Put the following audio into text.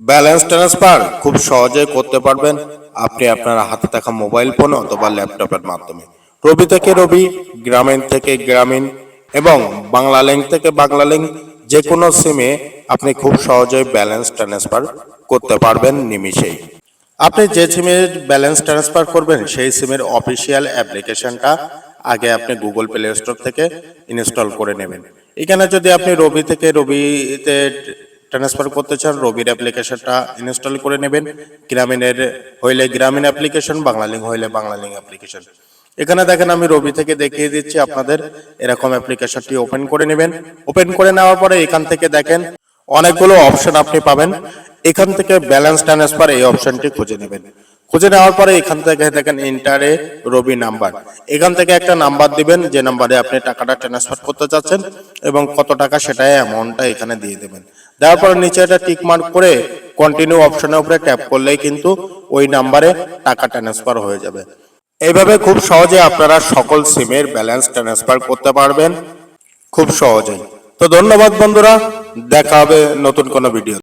Balance transfer খুব সহজে করতে পারবেন। আপনি আপনার হাতে থাকা মোবাইল ফোন অথবা ল্যাপটপের মাধ্যমে। রবি থেকে রবি, গ্রামীণ থেকে গ্রামীণ এবং বাংলা লিঙ্ক থেকে বাংলা লিঙ্ক যে কোনো সিমে আপনি খুব সহজেই ব্যালেন্স ট্রান্সফার করতে পারবেন নিমিষেই। আপনি যে সিমের ব্যালেন্স ট্রান্সফার করবেন, সেই সিমের অফিসিয়াল অ্যাপ্লিকেশনটা আগে আপনি গুগল প্লে স্টোর থেকে ইনস্টল করে নেবেন। এখানে যদি আপনি রবি থেকে রবিতে ট্রান্সফার করতে চান, রবির অ্যাপ্লিকেশনটা ইনস্টল করে নেবেন। গ্রামীণের হইলে গ্রামীণ অ্যাপ্লিকেশন বাংলা লিঙ্ক হইলে বাংলালিং অ্যাপ্লিকেশন এখানে দেখেন আমি রবি থেকে দেখিয়ে দিচ্ছি আপনাদের এরকম অ্যাপ্লিকেশনটি ওপেন করে নেবেন। ওপেন করে নেওয়ার পরে এখান থেকে দেখেন অনেকগুলো অপশন আপনি পাবেন। এখান থেকে ব্যালেন্স ট্রান্সফার এই অপশনটি খুঁজে নেবেন। খুঁজে নেওয়ার পরে এখান থেকে দেখেন ইন্টারে রবি নাম্বার। এখান থেকে একটা নাম্বার দিবেন, যে নাম্বারে আপনি টাকাটা ট্রান্সফার করতে চাচ্ছেন এবং কত টাকা সেটাই অ্যামাউন্টটা এখানে দিয়ে দেবেন। দেওয়ার পরে নিচে একটা টিক মার্ক করে কন্টিনিউ অপশনের উপরে ট্যাপ করলেই কিন্তু ওই নাম্বারে টাকা ট্রান্সফার হয়ে যাবে। এইভাবে খুব সহজে আপনারা সকল সিমের ব্যালেন্স ট্রান্সফার করতে পারবেন। খুব সহজেই। তো ধন্যবাদ বন্ধুরা, দেখা হবে নতুন কোনো ভিডিও